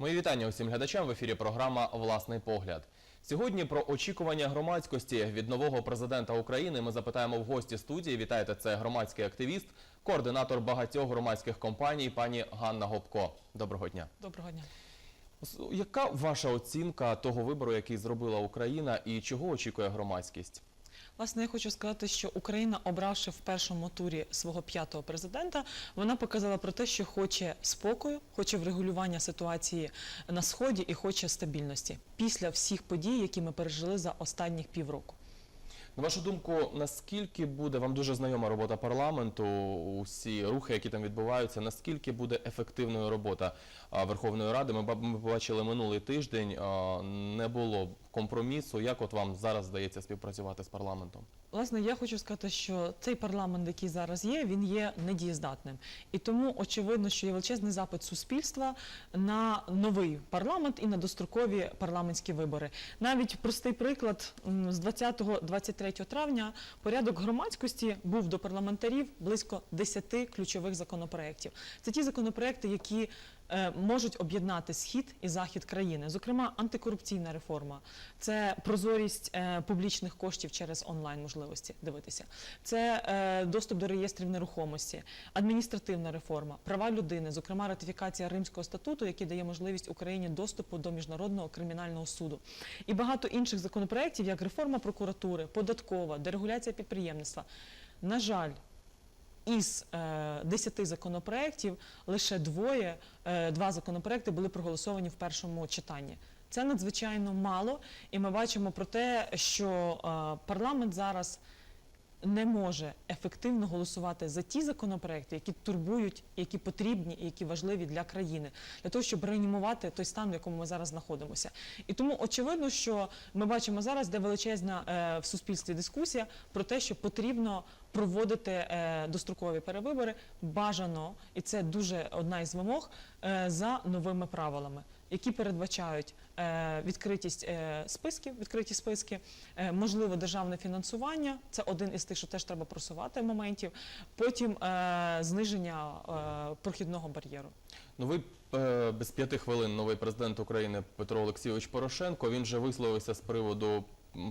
Мої вітання усім глядачам в ефірі програма Власний погляд. Сьогодні про очікування громадськості від нового президента України ми запитаємо в гості студії. Вітаєте, це громадський активіст, координатор багатьох громадських компаній, пані Ганна Гопко. Доброго дня. Доброго дня. Яка ваша оцінка того вибору, який зробила Україна, і чого очікує громадськість? Власне, я хочу сказати, що Україна, обравши в першому турі свого п'ятого президента, вона показала про те, що хоче спокою, хоче врегулювання ситуації на сході і хоче стабільності після всіх подій, які ми пережили за останніх півроку. На вашу думку, наскільки буде вам дуже знайома робота парламенту, усі рухи, які там відбуваються, наскільки буде ефективною робота Верховної Ради? Ми, ба- ми побачили минулий тиждень, не було компромісу. Як от вам зараз здається співпрацювати з парламентом? Власне, я хочу сказати, що цей парламент, який зараз є, він є недієздатним. І тому очевидно, що є величезний запит суспільства на новий парламент і на дострокові парламентські вибори. Навіть простий приклад з 20-23 травня порядок громадськості був до парламентарів близько 10 ключових законопроєктів. Це ті законопроекти, які можуть об'єднати схід і захід країни, зокрема антикорупційна реформа, це прозорість е, публічних коштів через онлайн можливості дивитися, це е, доступ до реєстрів нерухомості, адміністративна реформа, права людини, зокрема ратифікація Римського статуту, який дає можливість Україні доступу до міжнародного кримінального суду, і багато інших законопроєктів, як реформа прокуратури, податкова, дерегуляція підприємництва. На жаль, із е, 10 законопроєктів лише двоє, е, два законопроекти були проголосовані в першому читанні. Це надзвичайно мало, і ми бачимо про те, що е, парламент зараз не може ефективно голосувати за ті законопроекти, які турбують, які потрібні і які важливі для країни, для того, щоб реанімувати той стан, в якому ми зараз знаходимося. І тому очевидно, що ми бачимо зараз, де величезна е, в суспільстві дискусія про те, що потрібно проводити е, дострокові перевибори бажано, і це дуже одна із вимог е, за новими правилами. Які передбачають е, відкритість е, списків, відкриті списки, е, можливо державне фінансування. Це один із тих, що теж треба просувати моментів. Потім зниження прохідного бар'єру. Ну ви е, без п'яти хвилин новий президент України Петро Олексійович Порошенко. Він вже висловився з приводу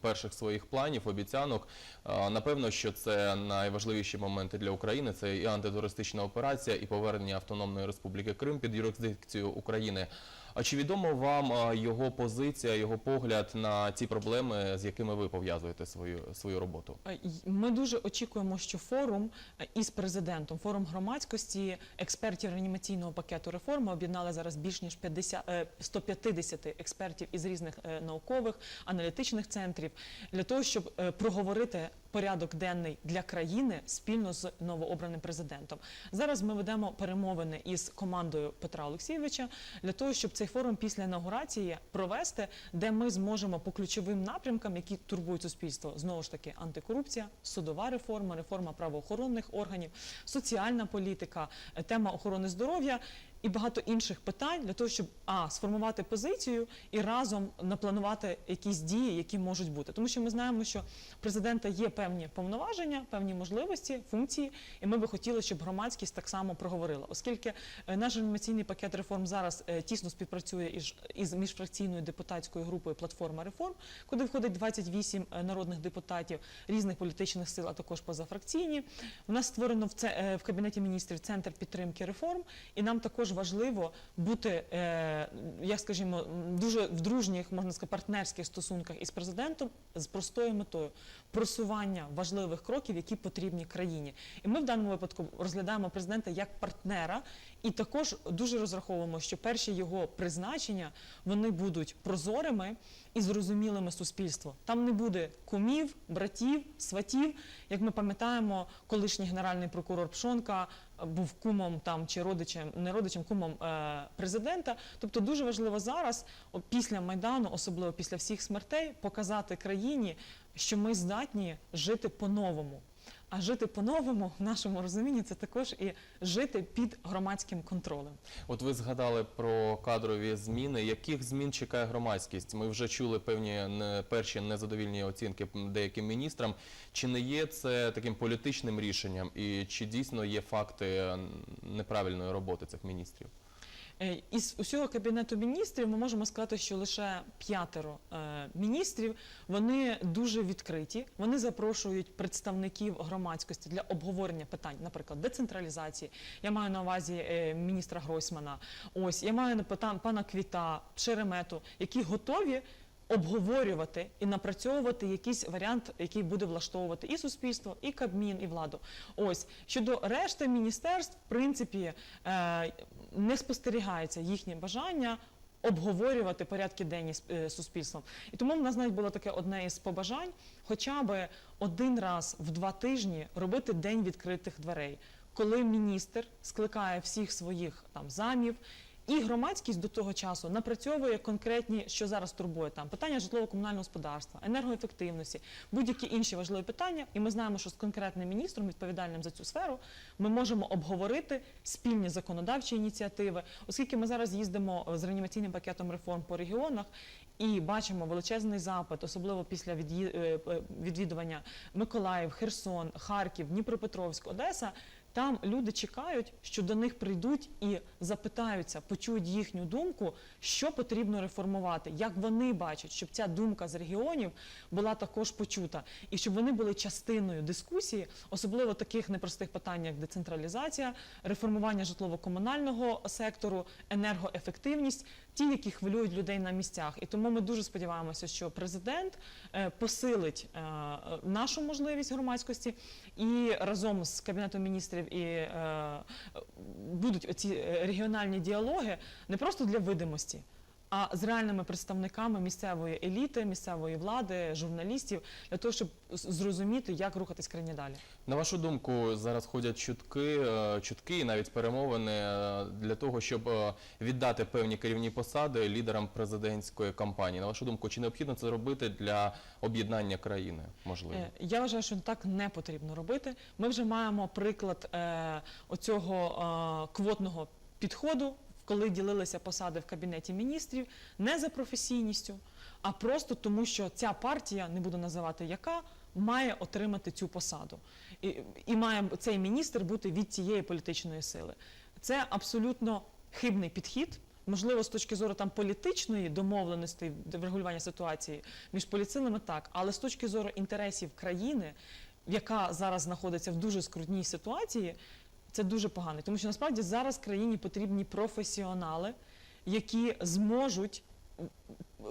перших своїх планів, обіцянок. Напевно, що це найважливіші моменти для України. Це і антитерористична операція, і повернення Автономної Республіки Крим під юрисдикцію України. А чи відомо вам е, його позиція, його погляд на ці проблеми, з якими ви пов'язуєте свою свою роботу? Е, Ми дуже очікуємо, що форум е, із президентом, форум громадськості, експертів реанімаційного пакету реформи об'єднали зараз більш ніж 50, е, 150 експертів із різних е, наукових аналітичних центрів для того, щоб е, проговорити порядок денний для країни спільно з новообраним президентом. Зараз ми ведемо перемовини із командою Петра Олексійовича для того, щоб цей форум після інаугурації провести, де ми зможемо по ключовим напрямкам, які турбують суспільство, знову ж таки антикорупція, судова реформа, реформа правоохоронних органів, соціальна політика, тема охорони здоров'я. І багато інших питань для того, щоб а сформувати позицію і разом напланувати якісь дії, які можуть бути, тому що ми знаємо, що президента є певні повноваження, певні можливості, функції, і ми би хотіли, щоб громадськість так само проговорила, оскільки е, наш інформаційний пакет реформ зараз е, тісно співпрацює із, із міжфракційною депутатською групою платформа реформ, куди входить 28 е, народних депутатів різних політичних сил, а також позафракційні. У нас створено в це в кабінеті міністрів центр підтримки реформ, і нам також важливо бути, е, як скажімо, дуже в дружніх, можна сказати, партнерських стосунках із президентом з простою метою просування важливих кроків, які потрібні країні. І ми в даному випадку розглядаємо президента як партнера, і також дуже розраховуємо, що перші його призначення вони будуть прозорими і зрозумілими суспільству. Там не буде кумів, братів, сватів. Як ми пам'ятаємо, колишній генеральний прокурор Пшонка е, був кумом там чи родичем, не родичем, кумом е, президента. Тобто дуже важливо зараз, після майдану, особливо після всіх смертей, показати країні, що ми здатні жити по-новому. А жити по-новому в нашому розумінні це також і жити під громадським контролем. От ви згадали про кадрові зміни. Яких змін чекає громадськість? Ми вже чули певні перші незадовільні оцінки деяким міністрам. Чи не є це таким політичним рішенням, і чи дійсно є факти неправильної роботи цих міністрів? Е, Із усього кабінету міністрів ми можемо сказати, що лише п'ятеро е, міністрів вони дуже відкриті. Вони запрошують представників громадськості для обговорення питань, наприклад, децентралізації. Я маю на увазі е, міністра Гройсмана. Ось я маю на пита- пана Квіта, Шеремету, які готові. Обговорювати і напрацьовувати якийсь варіант, який буде влаштовувати і суспільство, і Кабмін, і владу. Ось щодо решти міністерств, в принципі, не спостерігається їхнє бажання обговорювати порядки денні з е, суспільством. І тому в нас навіть було таке одне із побажань, хоча би один раз в два тижні робити день відкритих дверей, коли міністр скликає всіх своїх там замів. І громадськість до того часу напрацьовує конкретні, що зараз турбує там питання житлово-комунального господарства, енергоефективності, будь-які інші важливі питання. І ми знаємо, що з конкретним міністром, відповідальним за цю сферу, ми можемо обговорити спільні законодавчі ініціативи, оскільки ми зараз їздимо е, з реанімаційним пакетом реформ по регіонах. І бачимо величезний запит, особливо після е, е, відвідування Миколаїв, Херсон, Харків, Дніпропетровськ, Одеса. Там люди чекають, що до них прийдуть і запитаються, почують їхню думку, що потрібно реформувати, як вони бачать, щоб ця думка з регіонів була також почута, і щоб вони були частиною дискусії, особливо таких непростих питань, як децентралізація, реформування житлово-комунального сектору, енергоефективність, ті, які хвилюють людей на місцях. І тому ми дуже сподіваємося, що президент е, посилить е, нашу можливість громадськості і разом з кабінетом міністрів і е, будуть оці регіональні діалоги не просто для видимості. А з реальними представниками місцевої еліти, місцевої влади, журналістів для того, щоб зрозуміти, як рухатись країні далі. На вашу думку, зараз ходять чутки, е, чутки і навіть перемовини е, для того, щоб е, віддати певні керівні посади лідерам президентської кампанії. На вашу думку, чи необхідно це робити для об'єднання країни? Можливо, Я вважаю, що так не потрібно робити. Ми вже маємо приклад е, оцього е, квотного підходу, коли ділилися посади в кабінеті міністрів, не за професійністю, а просто тому, що ця партія, не буду називати яка, має отримати цю посаду. І, і має цей міністр бути від цієї політичної сили. Це абсолютно хибний підхід. Можливо, з точки зору там політичної домовленості врегулювання ситуації між поліцилами так, але з точки зору інтересів країни, яка зараз знаходиться в дуже скрутній ситуації, це дуже погано. Тому що насправді зараз країні потрібні професіонали, які зможуть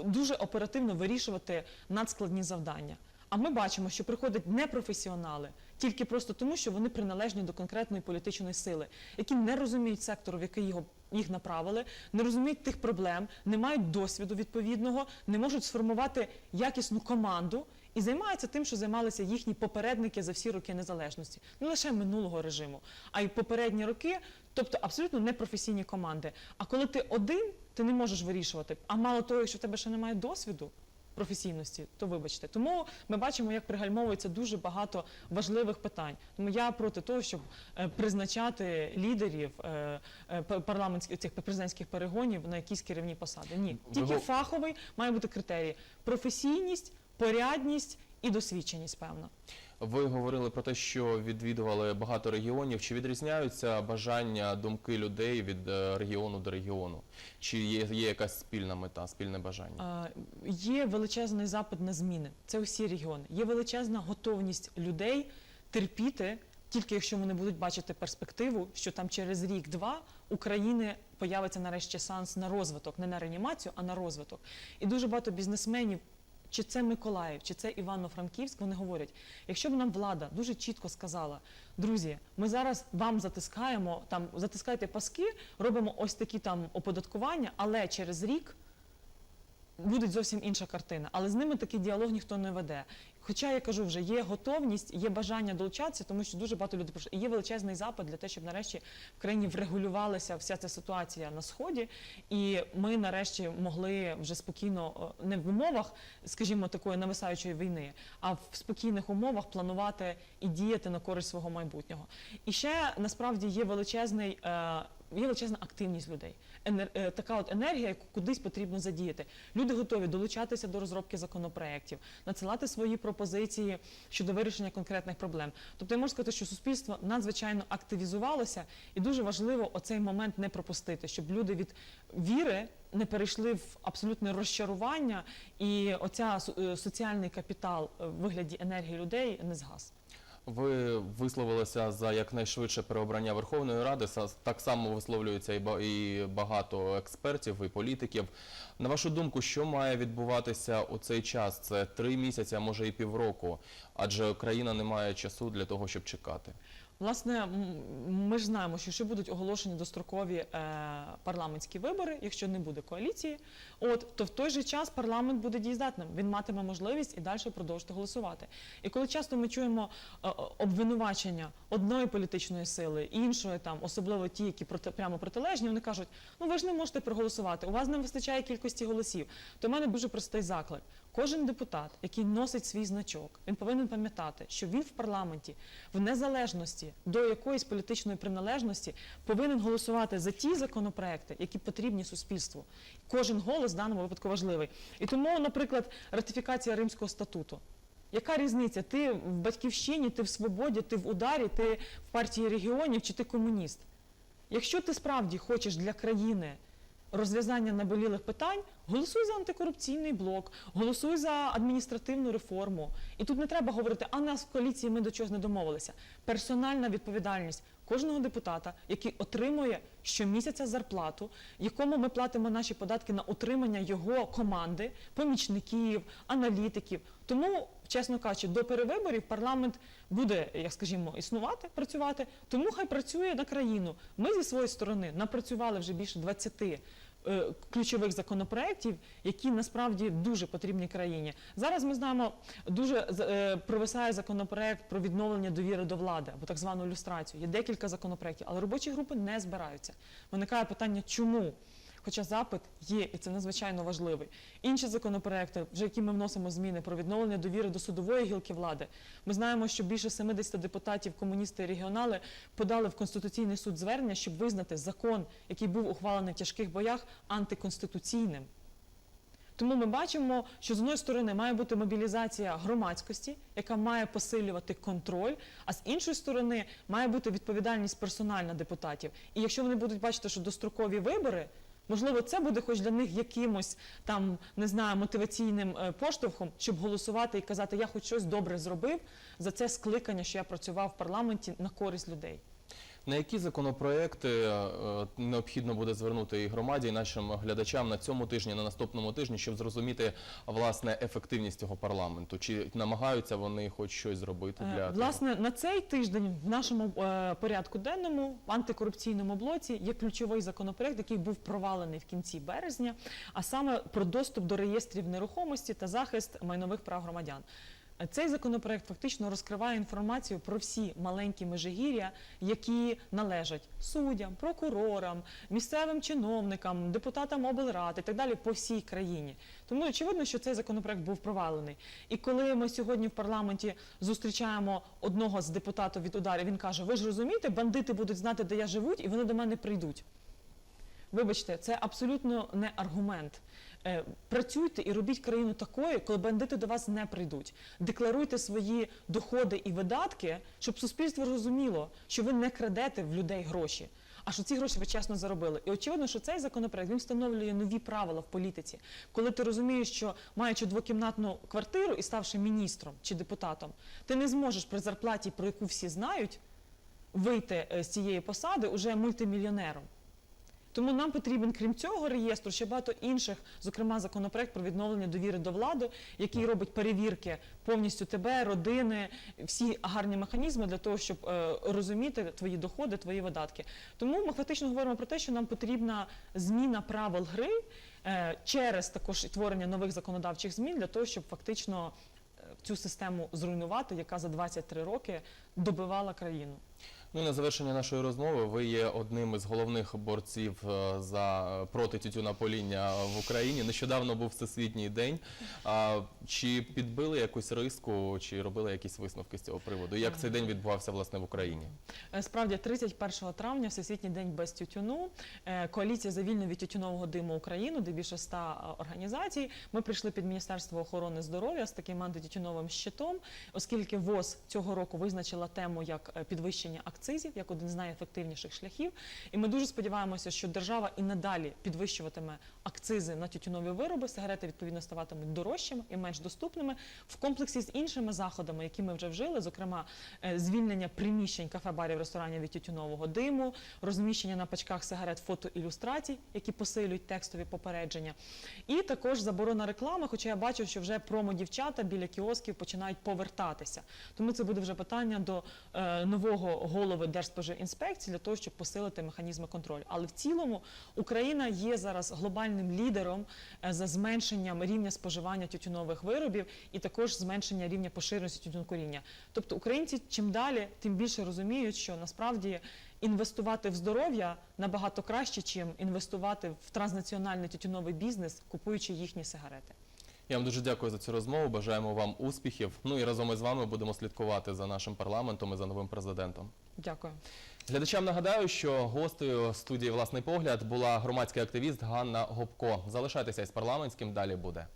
дуже оперативно вирішувати надскладні завдання. А ми бачимо, що приходять непрофесіонали тільки просто тому, що вони приналежні до конкретної політичної сили, які не розуміють сектору, в який його їх направили, не розуміють тих проблем, не мають досвіду відповідного, не можуть сформувати якісну команду і займаються тим, що займалися їхні попередники за всі роки незалежності, не лише минулого режиму, а й попередні роки, тобто абсолютно непрофесійні команди. А коли ти один, ти не можеш вирішувати. А мало того, якщо в тебе ще немає досвіду. Професійності, то вибачте. Тому ми бачимо, як пригальмовується дуже багато важливих питань. Тому я проти того, щоб е, призначати лідерів е, е, парламентських цих президентських перегонів на якісь керівні посади. Ні, тільки фаховий має бути критерій: професійність, порядність і досвідченість, певно. ви говорили про те, що відвідували багато регіонів. Чи відрізняються бажання, думки людей від е, регіону до регіону? Чи є, є якась спільна мета, спільне бажання? Е, Є величезний запит на зміни. Це усі регіони. Є величезна готовність людей терпіти, тільки якщо вони будуть бачити перспективу, що там через рік-два України появиться нарешті шанс на розвиток, не на реанімацію, а на розвиток. І дуже багато бізнесменів. Чи це Миколаїв, чи це Івано-Франківськ, вони говорять, якщо б нам влада дуже чітко сказала, друзі, ми зараз вам затискаємо, там затискайте паски, робимо ось такі там оподаткування, але через рік буде зовсім інша картина. Але з ними такий діалог ніхто не веде. Хоча я кажу, вже є готовність, є бажання долучатися, тому що дуже багато людей прийшло. І є величезний запит для того, щоб нарешті в країні врегулювалася вся ця ситуація на сході, і ми нарешті могли вже спокійно, е, не в умовах, скажімо, такої нависаючої війни, а в спокійних умовах планувати і діяти на користь свого майбутнього. І ще насправді є величезний. Є величезна активність людей, енер... е, така от енергія, яку кудись потрібно задіяти. Люди готові долучатися до розробки законопроєктів, надсилати свої пропозиції. пропозиції щодо вирішення конкретних проблем. Тобто я можу сказати, що суспільство надзвичайно активізувалося, і дуже важливо оцей момент не пропустити, щоб люди від віри не перейшли в абсолютне розчарування, і оця е, соціальний капітал е, в вигляді енергії людей не згас. Ви висловилися за якнайшвидше переобрання Верховної Ради. Так само висловлюються і багато експертів і політиків. На вашу думку, що має відбуватися у цей час? Це три місяці, а може і півроку, адже країна не має часу для того, щоб чекати. Власне, ми ж знаємо, що ще будуть оголошені дострокові е, парламентські вибори, якщо не буде коаліції. От то в той же час парламент буде дієздатним. Він матиме можливість і далі продовжити голосувати. І коли часто ми чуємо е, е, обвинувачення одної політичної сили, іншої там, особливо ті, які проти прямо протилежні, вони кажуть: ну ви ж не можете проголосувати, у вас не вистачає кількості голосів. То в мене дуже простий заклик. Кожен депутат, який носить свій значок, він повинен пам'ятати, що він в парламенті, в незалежності до якоїсь політичної приналежності, повинен голосувати за ті законопроекти, які потрібні суспільству. Кожен голос в даному випадку важливий. І тому, наприклад, ратифікація Римського статуту. Яка різниця? Ти в батьківщині, ти в свободі, ти в ударі, ти в партії регіонів чи ти комуніст? Якщо ти справді хочеш для країни розв'язання наболілих питань, голосуй за антикорупційний блок, голосуй за адміністративну реформу. І тут не треба говорити, а нас в коаліції ми до чогось не домовилися. Персональна відповідальність кожного депутата, який отримує щомісяця зарплату, якому ми платимо наші податки на утримання його команди, помічників, аналітиків. Тому, чесно кажучи, до перевиборів парламент буде, як скажімо, існувати, працювати. Тому хай працює на країну. Ми зі своєї сторони напрацювали вже більше 20 е, ключових законопроєктів, які насправді дуже потрібні країні. Зараз ми знаємо, дуже е, провисає законопроект про відновлення довіри до влади або так звану люстрацію. Є декілька законопроєктів, але робочі групи не збираються. Виникає питання, чому? Хоча запит є, і це надзвичайно важливий. Інші законопроекти, вже які ми вносимо зміни про відновлення довіри до судової гілки влади. Ми знаємо, що більше 70 депутатів, комуністи і регіонали подали в Конституційний суд звернення, щоб визнати закон, який був ухвалений в тяжких боях, антиконституційним. Тому ми бачимо, що з одної сторони має бути мобілізація громадськості, яка має посилювати контроль, а з іншої сторони має бути відповідальність персональна депутатів. І якщо вони будуть бачити, що дострокові вибори, можливо, це буде хоч для них якимось там не знаю мотиваційним е, поштовхом, щоб голосувати і казати, я хоч щось добре зробив за це скликання, що я працював в парламенті на користь людей. На які законопроекти е, необхідно буде звернути і громаді, і нашим глядачам на цьому тижні, на наступному тижні, щоб зрозуміти власне ефективність цього парламенту? Чи намагаються вони хоч щось зробити Е, для того? Власне, на цей тиждень в нашому е, порядку денному в антикорупційному блоці є ключовий законопроект, який був провалений в кінці березня, а саме про доступ до реєстрів нерухомості та захист майнових прав громадян. Цей законопроект фактично розкриває інформацію про всі маленькі межигір'я, які належать суддям, прокурорам, місцевим чиновникам, депутатам облрад і так далі по всій країні. Тому очевидно, що цей законопроект був провалений. І коли ми сьогодні в парламенті зустрічаємо одного з депутатів від ударів, він каже: Ви ж розумієте, бандити будуть знати, де я живу, і вони до мене прийдуть. Вибачте, це абсолютно не аргумент. Е, Працюйте і робіть країну такою, коли бандити до вас не прийдуть. Декларуйте свої доходи і видатки, щоб суспільство розуміло, що ви не крадете в людей гроші, а що ці гроші ви чесно заробили. І очевидно, що цей законопроект він встановлює нові правила в політиці. Коли ти розумієш, що маючи двокімнатну квартиру і ставши міністром чи депутатом, ти не зможеш при зарплаті, про яку всі знають, вийти е, з цієї посади уже мультимільйонером. Тому нам потрібен, крім цього реєстру, ще багато інших, зокрема законопроект про відновлення довіри до влади, який робить перевірки повністю тебе, родини, всі гарні механізми для того, щоб е, розуміти твої доходи, твої видатки. Тому ми фактично говоримо про те, що нам потрібна зміна правил гри е, через також творення нових законодавчих змін для того, щоб фактично е, цю систему зруйнувати, яка за 23 роки добивала країну. Ну і на завершення нашої розмови ви є одним із головних борців е, за проти тютюнопоління в Україні. Нещодавно був всесвітній день. А, чи підбили якусь риску, чи робили якісь висновки з цього приводу? Як цей день відбувався власне в Україні? Е, Справді, 31 травня, Всесвітній день без тютюну, е, коаліція за вільну від тютюнового диму Україну, де більше ста організацій. Ми прийшли під Міністерство охорони здоров'я з таким антитютюновим щитом, оскільки ВОЗ цього року визначила тему як е, підвищення акцизів, як один з найефективніших шляхів. І ми дуже сподіваємося, що держава і надалі підвищуватиме акцизи на тютюнові вироби. Сигарети відповідно ставатимуть дорожчими і менш доступними в комплексі з іншими заходами, які ми вже вжили, зокрема е, звільнення приміщень кафе, барів, ресторанів від тютюнового диму, розміщення на пачках сигарет фотоілюстрацій, які посилюють текстові попередження, і також заборона реклами. Хоча я бачу, що вже промо-дівчата біля кіосків починають повертатися. Тому це буде вже питання до е, нового голови Держспоживінспекції для того, щоб посилити механізми контролю. Але в цілому Україна є зараз глобальним лідером е, за зменшенням рівня споживання тютюнових виробів і також зменшення рівня поширеності тютюнокуріння. Тобто українці чим далі, тим більше розуміють, що насправді інвестувати в здоров'я набагато краще, чим інвестувати в транснаціональний тютюновий бізнес, купуючи їхні сигарети. Я вам дуже дякую за цю розмову. Бажаємо вам успіхів. Ну і разом із вами будемо слідкувати за нашим парламентом і за новим президентом. Дякую. Глядачам нагадаю, що гостею студії Власний погляд була громадський активіст Ганна Гопко. Залишайтеся із парламентським. Далі буде.